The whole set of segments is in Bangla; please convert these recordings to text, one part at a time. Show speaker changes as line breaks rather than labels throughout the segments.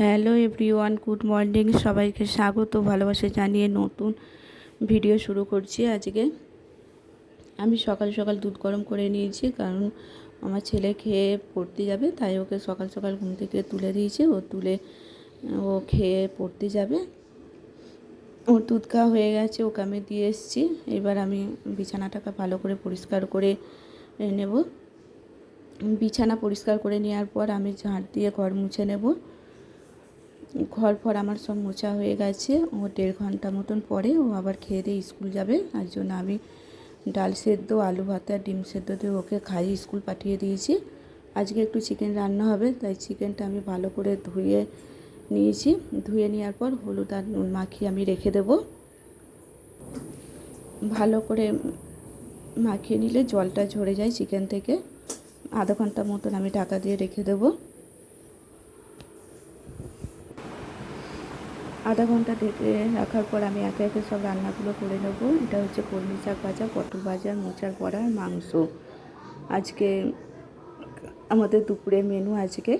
Hello everyone, good morning. সবাইকে স্বাগত, ভালোবাসা জানিয়ে নতুন ভিডিও শুরু করছি আজকে। আমি সকাল সকাল দুধ গরম করে নিয়েছি, কারণ আমার ছেলে খেয়ে পড়তে যাবে, তাই ওকে সকাল সকাল ঘুম থেকে তুলে দিয়েছি। ও তুলে, ও খেয়ে পড়তে যাবে। ওর দুধ খাওয়া হয়ে গেছে, ওকে আমি দিয়ে এসেছি। এবার আমি বিছানাটাকে ভালো করে পরিষ্কার করে নেব। বিছানা পরিষ্কার করে নেওয়ার পর আমি ঝাঁট দিয়ে ঘর মুছে নেব। ঘর ফর আমার সব মোছা হয়ে গেছে। ও দেড় ঘণ্টা মতন পরে ও আবার খেয়ে দিয়ে স্কুল যাবে। তার জন্য আমি ডাল সেদ্ধ, আলু ভাত ডিম সেদ্ধ দিয়ে ওকে খাইয়ে স্কুল পাঠিয়ে দিয়েছি। আজকে একটু চিকেন রান্না হবে, তাই চিকেনটা আমি ভালো করে ধুয়ে নিয়েছি। ধুয়ে নেওয়ার পর হলুদ আর নুন মাখিয়ে আমি রেখে দেব। ভালো করে মাখিয়ে নিলে জলটা ঝরে যায় চিকেন থেকে। আধা ঘণ্টা মতন আমি ঢাকা দিয়ে রেখে দেবো। আধা ঘণ্টা ঢেকে রাখার পর আমি একে একে সব রান্নাগুলো করে নেব। এটা হচ্ছে কলমি শাক ভাজা, পটল ভাজা, মোচার আর মাংস। আজকে আমাদের দুপুরে মেনু আজকে।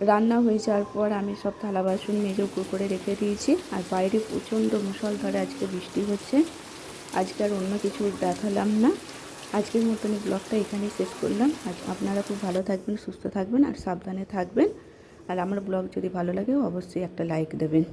রান্না হয়ে যাওয়ার পর আমি সব থালা বাসন মেজে উপর করে রেখে দিয়েছি। আর বাইরে প্রচণ্ড মুসলধারে আজকে বৃষ্টি হচ্ছে। আজকে আর অন্য কিছু দেখালাম না। আজকের মতন ব্লগটা এখানেই শেষ করলাম। আর আপনারা খুব ভালো থাকবেন, সুস্থ থাকবেন আর সাবধানে থাকবেন। আর আমার ব্লগ যদি ভালো লাগে অবশ্যই একটা লাইক দেবেন।